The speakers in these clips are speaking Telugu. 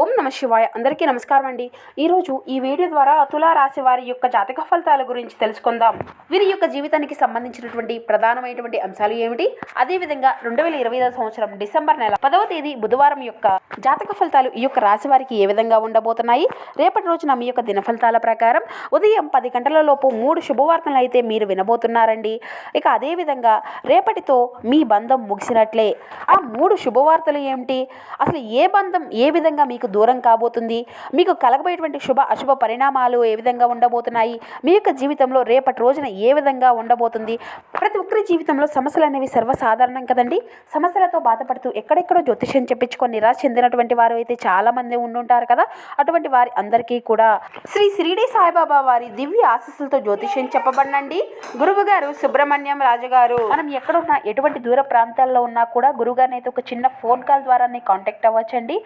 ఓం నమ శివాయ. అందరికీ నమస్కారం అండి. ఈరోజు ఈ వీడియో ద్వారా తులా రాశి వారి యొక్క జాతక ఫలితాల గురించి తెలుసుకుందాం. వీరి యొక్క జీవితానికి సంబంధించినటువంటి ప్రధానమైనటువంటి అంశాలు ఏమిటి? అదేవిధంగా రెండు వేల ఇరవై ఐదో సంవత్సరం డిసెంబర్ నెల పదవ తేదీ బుధవారం యొక్క జాతక ఫలితాలు ఈ యొక్క రాశి వారికి ఏ విధంగా ఉండబోతున్నాయి? రేపటి రోజున మీ యొక్క దిన ఫలితాల ప్రకారం ఉదయం పది గంటల లోపు మూడు శుభవార్తలు అయితే మీరు వినబోతున్నారండి. ఇక అదేవిధంగా రేపటితో మీ బంధం ముగిసినట్లే. ఆ మూడు శుభవార్తలు ఏమిటి? అసలు ఏ బంధం ఏ విధంగా మీకు దూరం కాబోతుంది. మీకు కలగబోయేటువంటి శుభ అశుభ పరిణామాలు ఏ విధంగా ఉండబోతున్నాయి? మీ యొక్క జీవితంలో రేపటి రోజున ఏ విధంగా ఉండబోతుంది? ప్రతి ఒక్కరి జీవితంలో సమస్యలు అనేవి సర్వసాధారణం కదండి. సమస్యలతో బాధపడుతూ ఎక్కడెక్కడో జ్యోతిష్యం చెప్పించుకొని నిరాశ చెందినటువంటి వారు అయితే చాలామంది ఉండుంటారు కదా. అటువంటి వారి అందరికీ కూడా శ్రీ షిరిడి సాయిబాబా వారి దివ్య ఆశీస్సులతో జ్యోతిష్యం చెప్పబడినండి. గురువు గారు సుబ్రహ్మణ్యం రాజు గారు మనం ఎక్కడున్నా ఎటువంటి దూర ప్రాంతాల్లో ఉన్నా కూడా గురుగారిని అయితే ఒక చిన్న ఫోన్ కాల్ ద్వారా కాంటాక్ట్ అవ్వచ్చండి.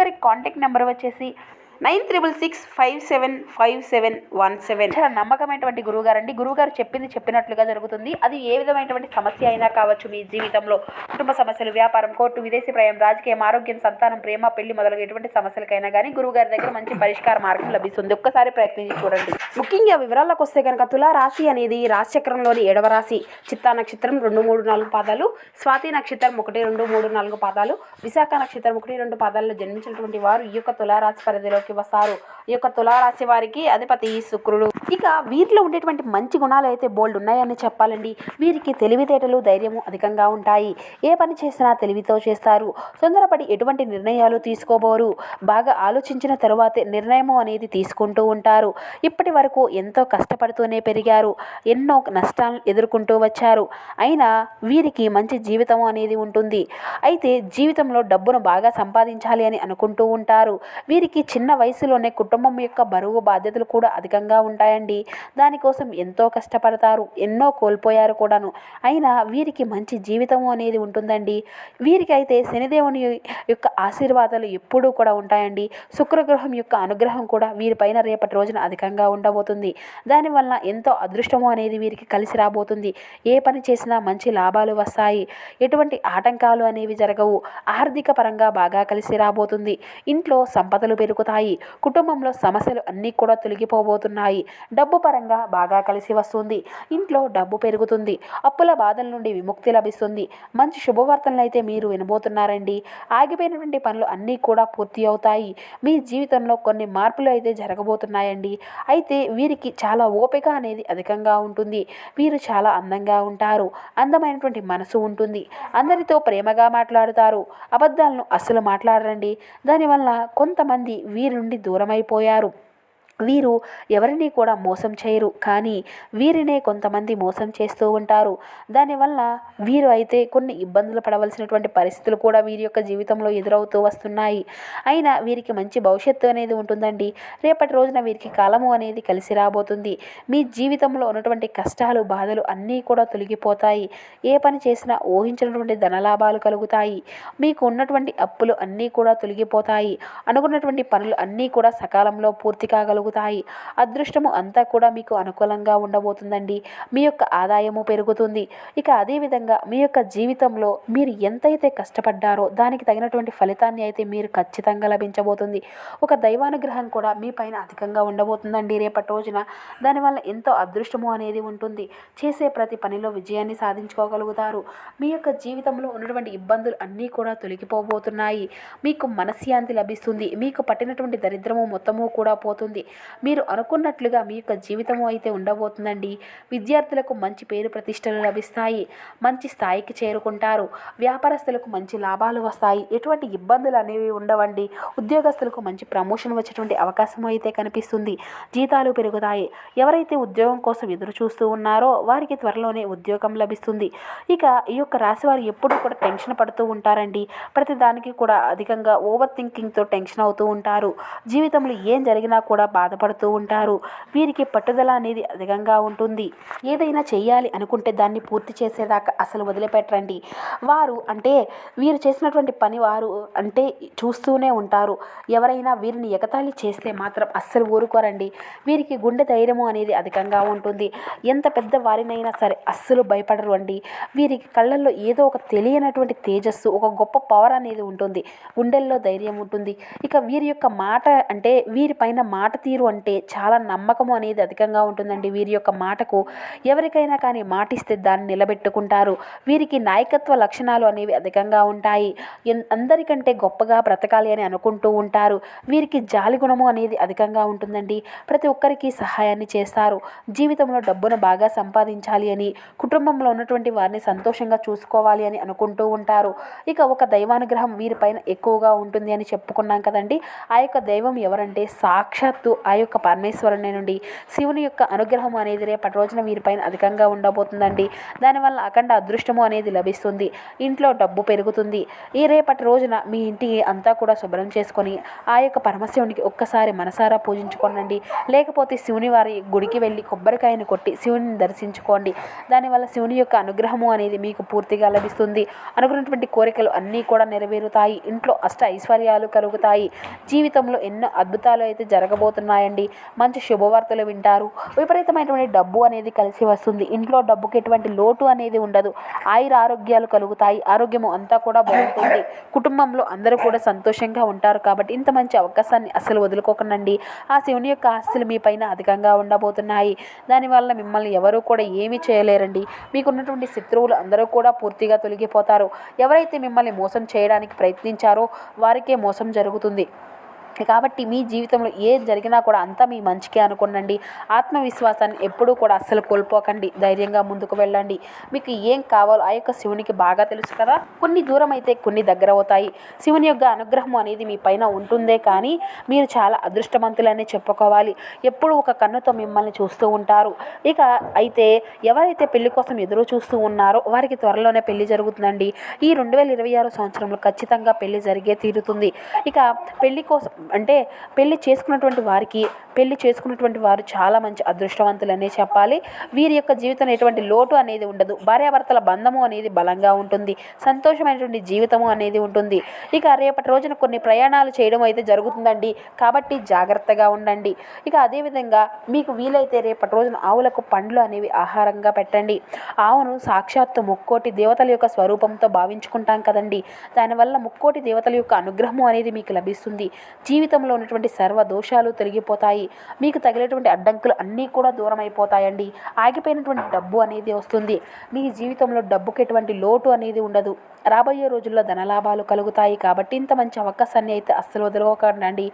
గారికి కాంటాక్ట్ కాంటాక్ట్ నెంబర్ వచ్చేసి nine triple six five seven five seven one seven. చాలా నమ్మకమైనటువంటి గురువుగారు అండి గురువుగారు చెప్పింది చెప్పినట్లుగా జరుగుతుంది. అది ఏ విధమైనటువంటి సమస్య అయినా కావచ్చు మీ జీవితంలో. కుటుంబ సమస్యలు వ్యాపారం కోర్టు విదేశీ ప్రయాణం రాజకీయం ఆరోగ్యం సంతానం ప్రేమ పెళ్ళి మొదలగు ఎటువంటి సమస్యలకైనా కానీ గురువుగారి దగ్గర మంచి పరిష్కార మార్గం లభిస్తుంది. ఒక్కసారి ప్రయత్నించి చూడండి. ముఖ్యంగా వివరాలకు వస్తే కనుక తులా రాశి అనేది రాశి చక్రంలోని ఏడవ రాశి. చిత్తా నక్షత్రం రెండు మూడు నాలుగు పాదాలు. స్వాతి నక్షత్రం ఒకటి రెండు మూడు నాలుగు పాదాలు. విశాఖ నక్షత్రం ఒకటి రెండు పాదాల్లో జన్మించినటువంటి వారు ఈ యొక్క తులారాశి పరిధిలోకి వస్తారు. ఈ యొక్క తులారాశి వారికి అధిపతి శుక్రుడు. ఇక వీరిలో ఉండేటువంటి మంచి గుణాలు అయితే బోల్డ్ ఉన్నాయని చెప్పాలండి. వీరికి తెలివితేటలు ధైర్యము అధికంగా ఉంటాయి. ఏ పని చేసినా తెలివితో చేస్తారు. తొందరపడి ఎటువంటి నిర్ణయాలు తీసుకోబోరు. బాగా ఆలోచించిన తరువాతే నిర్ణయము అనేది తీసుకుంటూ ఉంటారు. ఇప్పటి వరకు ఎంతో కష్టపడుతూనే పెరిగారు. ఎన్నో నష్టాలను ఎదుర్కొంటూ వచ్చారు. అయినా వీరికి మంచి జీవితం అనేది ఉంటుంది. అయితే జీవితంలో డబ్బును బాగా సంపాదించాలి అని అనుకుంటూ ఉంటారు. వీరికి చిన్న వయసులోనే కుటుంబం యొక్క బరువు బాధ్యతలు కూడా అధికంగా ఉంటాయండి. దానికోసం ఎంతో కష్టపడతారు ఎన్నో కోల్పోయారు కూడాను. అయినా వీరికి మంచి జీవితం అనేది ఉంటుందండి. వీరికి అయితే శనిదేవుని యొక్క ఆశీర్వాదాలు ఎప్పుడూ కూడా ఉంటాయండి. శుక్రగ్రహం యొక్క అనుగ్రహం కూడా వీరిపైన రేపటి రోజున అధికంగా ఉండబోతుంది. దానివల్ల ఎంతో అదృష్టము అనేది వీరికి కలిసి రాబోతుంది. ఏ పని చేసినా మంచి లాభాలు వస్తాయి. ఎటువంటి ఆటంకాలు అనేవి జరగవు. ఆర్థిక పరంగా బాగా కలిసి రాబోతుంది. ఇంట్లో సంపదలు పెరుగుతాయి. కుటుంబంలో సమస్యలు అన్నీ కూడా తొలగిపోబోతున్నాయి. డబ్బు పరంగా బాగా కలిసి వస్తుంది. ఇంట్లో డబ్బు పెరుగుతుంది. అప్పుల బాధల నుండి విముక్తి లభిస్తుంది. మంచి శుభవార్తలను అయితే మీరు వినబోతున్నారండి. ఆగిపోయినటువంటి పనులు అన్నీ కూడా పూర్తి అవుతాయి. మీ జీవితంలో కొన్ని మార్పులు అయితే జరగబోతున్నాయండి. అయితే వీరికి చాలా ఓపిక అనేది అధికంగా ఉంటుంది. వీరు చాలా అందంగా ఉంటారు. అందమైనటువంటి మనసు ఉంటుంది. అందరితో ప్రేమగా మాట్లాడుతారు. అబద్ధాలను అస్సలు మాట్లాడరండి. దానివల్ల కొంతమంది వీరిని నుండి దూరమైపోయారు. వీరు ఎవరిని కూడా మోసం చేయరు. కానీ వీరినే కొంతమంది మోసం చేస్తూ ఉంటారు. దానివల్ల వీరు అయితే కొన్ని ఇబ్బందులు పడవలసినటువంటి పరిస్థితులు కూడా వీరి యొక్క జీవితంలో ఎదురవుతూ వస్తున్నాయి. అయినా వీరికి మంచి భవిష్యత్తు అనేది ఉంటుందండి. రేపటి రోజున వీరికి కాలము అనేది కలిసి రాబోతుంది. మీ జీవితంలో ఉన్నటువంటి కష్టాలు బాధలు అన్నీ కూడా తొలగిపోతాయి. ఏ పని చేసినా ఊహించినటువంటి ధనలాభాలు కలుగుతాయి. మీకు ఉన్నటువంటి అప్పులు అన్నీ కూడా తొలగిపోతాయి. అనుకున్నటువంటి పనులు అన్నీ కూడా సకాలంలో పూర్తి కాగలుగుతాయి. కలుగుతాయి అదృష్టము అంతా కూడా మీకు అనుకూలంగా ఉండబోతుందండి. మీ యొక్క ఆదాయము పెరుగుతుంది. ఇక అదేవిధంగా మీ యొక్క జీవితంలో మీరు ఎంతైతే కష్టపడ్డారో దానికి తగినటువంటి ఫలితాన్ని అయితే మీరు ఖచ్చితంగా లభించబోతుంది. ఒక దైవానుగ్రహం కూడా మీ పైన అధికంగా ఉండబోతుందండి రేపటి రోజున. దానివల్ల ఎంతో అదృష్టము అనేది ఉంటుంది. చేసే ప్రతి పనిలో విజయాన్ని సాధించుకోగలుగుతారు. మీ యొక్క జీవితంలో ఉన్నటువంటి ఇబ్బందులు అన్నీ కూడా తొలగిపోబోతున్నాయి. మీకు మనశ్శాంతి లభిస్తుంది. మీకు పట్టినటువంటి దరిద్రము మొత్తము కూడా పోతుంది. మీరు అనుకున్నట్లుగా మీ యొక్క జీవితము అయితే ఉండబోతుందండి. విద్యార్థులకు మంచి పేరు ప్రతిష్టలు లభిస్తాయి. మంచి స్థాయికి చేరుకుంటారు. వ్యాపారస్తులకు మంచి లాభాలు వస్తాయి. ఎటువంటి ఇబ్బందులు అనేవి ఉండవండి. ఉద్యోగస్తులకు మంచి ప్రమోషన్ వచ్చేటువంటి అవకాశం అయితే కనిపిస్తుంది. జీతాలు పెరుగుతాయి. ఎవరైతే ఉద్యోగం కోసం ఎదురు చూస్తూ ఉన్నారో వారికి త్వరలోనే ఉద్యోగం లభిస్తుంది. ఇక ఈ యొక్క రాశి వారు ఎప్పుడు కూడా టెన్షన్ పడుతూ ఉంటారండి. ప్రతి దానికి కూడా అధికంగా ఓవర్ థింకింగ్తో టెన్షన్ అవుతూ ఉంటారు. జీవితంలో ఏం జరిగినా కూడా బాధపడుతూ ఉంటారు. వీరికి పట్టుదల అనేది అధికంగా ఉంటుంది. ఏదైనా చేయాలి అనుకుంటే దాన్ని పూర్తి చేసేదాకా అసలు వదిలిపెట్టండి వారు అంటే వీరు చేసినటువంటి పని వారు అంటే చూస్తూనే ఉంటారు. ఎవరైనా వీరిని ఎగతాళి చేస్తే మాత్రం అస్సలు ఊరుకోరండి. వీరికి గుండె ధైర్యము అనేది అధికంగా ఉంటుంది. ఎంత పెద్ద వారినైనా సరే అస్సలు భయపడరు అండి. వీరికి కళ్ళల్లో ఏదో ఒక తెలియనటువంటి తేజస్సు ఒక గొప్ప పవర్ అనేది ఉంటుంది. గుండెల్లో ధైర్యం ఉంటుంది. ఇక వీరి యొక్క మాట అంటే వీరిపైన మాట తీరు అంటే చాలా నమ్మకము అనేది అధికంగా ఉంటుందండి. వీరి యొక్క మాటకు ఎవరికైనా కానీ మాటిస్తే దాన్ని నిలబెట్టుకుంటారు. వీరికి నాయకత్వ లక్షణాలు అనేవి అధికంగా ఉంటాయి. ఎన్- అందరికంటే గొప్పగా బ్రతకాలి అని అనుకుంటూ ఉంటారు. వీరికి జాలి గుణము అనేది అధికంగా ఉంటుందండి. ప్రతి ఒక్కరికి సహాయాన్ని చేస్తారు. జీవితంలో డబ్బును బాగా సంపాదించాలి అని కుటుంబంలో ఉన్నటువంటి వారిని సంతోషంగా చూసుకోవాలి అని అనుకుంటూ ఉంటారు. ఇక ఒక దైవానుగ్రహం వీరిపైన ఎక్కువగా ఉంటుంది అని చెప్పుకున్నాం కదండి. ఆ యొక్క దైవం ఎవరంటే సాక్షాత్తు ఆ యొక్క పరమేశ్వరుని నుండి శివుని యొక్క అనుగ్రహం అనేది రేపటి రోజున వీరిపైన అధికంగా ఉండబోతుందండి. దానివల్ల అఖండ అదృష్టము అనేది లభిస్తుంది. ఇంట్లో డబ్బు పెరుగుతుంది. ఈ రేపటి రోజున మీ ఇంటి అంతా కూడా శుభ్రం చేసుకొని ఆ యొక్క పరమశివునికి ఒక్కసారి మనసారా పూజించుకోనండి. లేకపోతే శివుని వారి గుడికి వెళ్ళి కొబ్బరికాయను కొట్టి శివుని దర్శించుకోండి. దానివల్ల శివుని యొక్క అనుగ్రహము అనేది మీకు పూర్తిగా లభిస్తుంది. అనుకున్నటువంటి కోరికలు అన్నీ కూడా నెరవేరుతాయి. ఇంట్లో అష్ట ఐశ్వర్యాలు కలుగుతాయి. జీవితంలో ఎన్నో అద్భుతాలు అయితే జరగబోతున్నాయి. ఉన్నాయండి. మంచి శుభవార్తలు వింటారు. విపరీతమైనటువంటి డబ్బు అనేది కలిసి వస్తుంది. ఇంట్లో డబ్బుకి ఎటువంటి లోటు అనేది ఉండదు. ఆయుర ఆరోగ్యాలు కలుగుతాయి. ఆరోగ్యము అంతా కూడా బాగుంటుంది. కుటుంబంలో అందరూ కూడా సంతోషంగా ఉంటారు కాబట్టి ఇంత మంచి అవకాశాన్ని అసలు వదులుకోకండి ఆ శివుని యొక్క ఆస్తులు మీ పైన అధికంగా ఉండబోతున్నాయి. దానివల్ల మిమ్మల్ని ఎవరూ కూడా ఏమీ చేయలేరండి. మీకున్నటువంటి శత్రువులు అందరూ కూడా పూర్తిగా తొలగిపోతారు. ఎవరైతే మిమ్మల్ని మోసం చేయడానికి ప్రయత్నించారో వారికే మోసం జరుగుతుంది. కాబట్టి మీ జీవితంలో ఏది జరిగినా కూడా అంతా మీ మంచికే అనుకోనండి. ఆత్మవిశ్వాసాన్ని ఎప్పుడూ కూడా అస్సలు కోల్పోకండి. ధైర్యంగా ముందుకు వెళ్ళండి. మీకు ఏం కావాలో ఆ యొక్క శివునికి బాగా తెలుసు కదా. కొన్ని దూరం అయితే కొన్ని దగ్గర అవుతాయి శివుని యొక్క అనుగ్రహం అనేది మీ పైన ఉంటుందే కానీ మీరు చాలా అదృష్టవంతులనే చెప్పుకోవాలి. ఎప్పుడు ఒక కన్నుతో మిమ్మల్ని చూస్తూ ఉంటారు. ఇక అయితే ఎవరైతే పెళ్ళి కోసం ఎదురు చూస్తూ ఉన్నారో వారికి త్వరలోనే పెళ్ళి జరుగుతుందండి. ఈ రెండు వేల ఇరవై ఆరు సంవత్సరంలో ఖచ్చితంగా పెళ్ళి జరిగే తీరుతుంది. ఇక పెళ్ళి కోసం అంటే పెళ్ళి చేసుకున్నటువంటి వారికి పెళ్ళి చేసుకున్నటువంటి వారు చాలా మంచి అదృష్టవంతులనే చెప్పాలి. వీరి యొక్క జీవితంలో ఎటువంటి లోటు అనేది ఉండదు. భార్యాభర్తల బంధము అనేది బలంగా ఉంటుంది. సంతోషమైనటువంటి జీవితము అనేది ఉంటుంది. ఇక రేపటి రోజున కొన్ని ప్రయాణాలు చేయడం అయితే జరుగుతుందండి. కాబట్టి జాగ్రత్తగా ఉండండి. ఇక అదేవిధంగా మీకు వీలైతే రేపటి రోజున ఆవులకు పండ్లు అనేవి ఆహారంగా పెట్టండి. ఆవును సాక్షాత్తు ముక్కోటి దేవతల యొక్క స్వరూపంతో భావించుకుంటాం కదండి. దానివల్ల ముక్కోటి దేవతల యొక్క అనుగ్రహము అనేది మీకు లభిస్తుంది. జీవితంలో ఉన్నటువంటి సర్వ దోషాలు తొలగిపోతాయి. మీకు తగిలేటువంటి అడ్డంకులు అన్నీ కూడా దూరం అయిపోతాయండి ఆగిపోయినటువంటి డబ్బు అనేది వస్తుంది. మీ జీవితంలో డబ్బుకి ఎటువంటి లోటు అనేది ఉండదు. రాబోయే రోజుల్లో ధనలాభాలు కలుగుతాయి కాబట్టి ఇంత మంచి అవకాశాన్ని అయితే అస్సలు వదులుకోకండి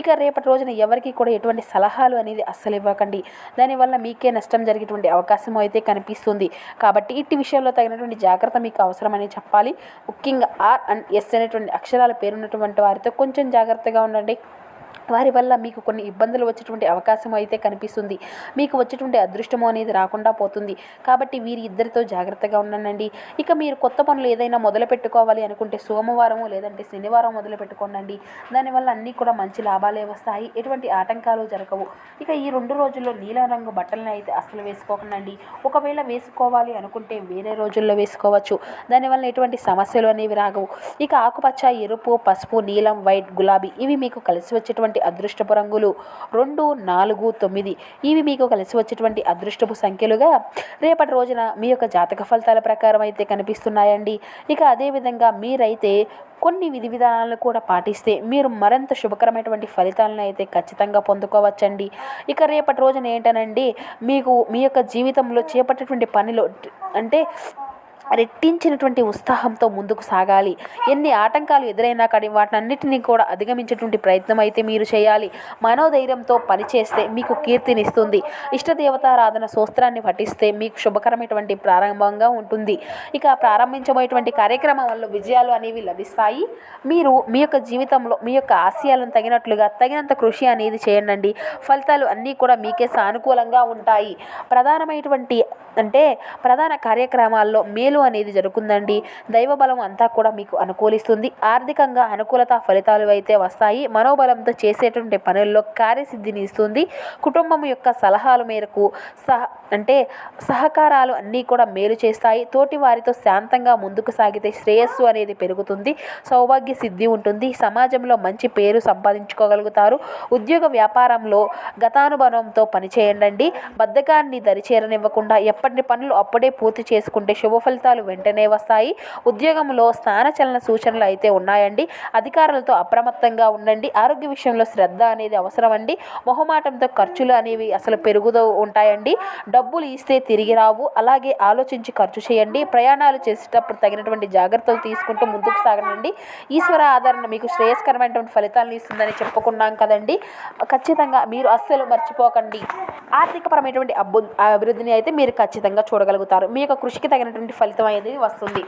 ఇక రేపటి రోజున ఎవరికి కూడా ఎటువంటి సలహాలు అనేది అస్సలు ఇవ్వకండి. దానివల్ల మీకే నష్టం జరిగేటువంటి అవకాశం అయితే కనిపిస్తుంది. కాబట్టి ఇట్టి విషయంలో తగినటువంటి జాగ్రత్త మీకు అవసరమని చెప్పాలి. ముఖ్యంగా ఆర్ అండ్ ఎస్ అనేటువంటి అక్షరాల పేరున్నటువంటి వారితో కొంచెం జాగ్రత్తగా ఉండండి. adik. వారి వల్ల మీకు కొన్ని ఇబ్బందులు వచ్చేటువంటి అవకాశం అయితే కనిపిస్తుంది. మీకు వచ్చేటువంటి అదృష్టము అనేది రాకుండా పోతుంది. కాబట్టి వీరి ఇద్దరితో జాగ్రత్తగా ఉండండి. ఇక మీరు కొత్త పనులు ఏదైనా మొదలు పెట్టుకోవాలి అనుకుంటే సోమవారం లేదంటే శనివారం మొదలు పెట్టుకోండి దానివల్ల అన్నీ కూడా మంచి లాభాలే వస్తాయి. ఎటువంటి ఆటంకాలు జరగవు. ఇక ఈ రెండు రోజుల్లో నీలం రంగు బట్టలను అయితే అస్సలు వేసుకోకండి ఒకవేళ వేసుకోవాలి అనుకుంటే వేరే రోజుల్లో వేసుకోవచ్చు. దానివల్ల ఎటువంటి సమస్యలు అనేవి రాగవు. ఇక ఆకుపచ్చ ఎరుపు పసుపు నీలం వైట్ గులాబీ ఇవి మీకు కలిసి వచ్చేటువంటి అదృష్టపు రంగులు. రెండు నాలుగు తొమ్మిది. ఇవి మీకు కలిసి వచ్చేటువంటి అదృష్టపు సంఖ్యలుగా రేపటి రోజున మీ యొక్క జాతక ఫలితాల ప్రకారం అయితే కనిపిస్తున్నాయండి. ఇక అదేవిధంగా మీరైతే కొన్ని విధి విధానాలను కూడా పాటిస్తే మీరు మరింత శుభకరమైనటువంటి ఫలితాలను అయితే ఖచ్చితంగా పొందుకోవచ్చండి. ఇక రేపటి రోజున ఏంటనండి మీకు మీ యొక్క జీవితంలో చేపట్టేటువంటి పనిలో అంటే రెట్టించినటువంటి ఉత్సాహంతో ముందుకు సాగాలి. ఎన్ని ఆటంకాలు ఎదురైనా కానీ వాటన్నిటిని కూడా అధిగమించేటువంటి ప్రయత్నం అయితే మీరు చేయాలి. మనోధైర్యంతో పనిచేస్తే మీకు కీర్తినిస్తుంది. ఇష్టదేవతారాధన సూత్రాన్ని పఠిస్తే మీకు శుభకరమైనటువంటి ప్రారంభంగా ఉంటుంది. ఇక ప్రారంభించబోయేటువంటి కార్యక్రమం వల్ల విజయాలు అనేవి లభిస్తాయి. మీరు మీ యొక్క జీవితంలో మీ యొక్క ఆశయాలను తగినట్లుగా తగినంత కృషి అనేది చేయండి ఫలితాలు అన్నీ కూడా మీకే సానుకూలంగా ఉంటాయి. ప్రధానమైనటువంటి అంటే ప్రధాన కార్యక్రమాల్లో మేలు మేలు అనేది జరుగుతుందండి. దైవ బలం అంతా కూడా మీకు అనుకూలిస్తుంది. ఆర్థికంగా అనుకూలత ఫలితాలు అయితే వస్తాయి. మనోబలంతో చేసేటువంటి పనుల్లో కార్యసిద్ధిని ఇస్తుంది. కుటుంబం యొక్క సలహాల మేరకు సహ అంటే సహకారాలు అన్నీ కూడా మేలు చేస్తాయి. తోటి వారితో శాంతంగా ముందుకు సాగితే శ్రేయస్సు అనేది పెరుగుతుంది. సౌభాగ్య సిద్ధి ఉంటుంది. సమాజంలో మంచి పేరు సంపాదించుకోగలుగుతారు. ఉద్యోగ వ్యాపారంలో గతానుభవంతో పనిచేయండి బద్ధకాన్ని దరిచేరనివ్వకుండా ఎప్పటి పనులు అప్పుడే పూర్తి చేసుకుంటే శుభ ఫలితాలు వెంటనే వస్తాయి. ఉద్యోగంలో స్థానచలన సూచనలు అయితే ఉన్నాయండి. అధికారులతో అప్రమత్తంగా ఉండండి. ఆరోగ్య విషయంలో శ్రద్ధ అనేది అవసరం అండి మొహమాటంతో ఖర్చులు అనేవి అసలు పెరుగుతూ ఉంటాయండి. డబ్బులు ఇస్తే తిరిగి రావు. అలాగే ఆలోచించి ఖర్చు చేయండి. ప్రయాణాలు చేసేటప్పుడు తగినటువంటి జాగ్రత్తలు తీసుకుంటూ ముందుకు సాగనండి. ఈశ్వర ఆదరణ మీకు శ్రేయస్కరమైనటువంటి ఫలితాలను ఇస్తుందని చెప్పుకున్నాం కదండి. ఖచ్చితంగా మీరు అస్సలు మర్చిపోకండి. ఆర్థికపరమైనటువంటి అభివృద్ధిని అయితే మీరు ఖచ్చితంగా చూడగలుగుతారు. మీ యొక్క కృషికి తగినటువంటి ఫలితం అనేది వస్తుంది.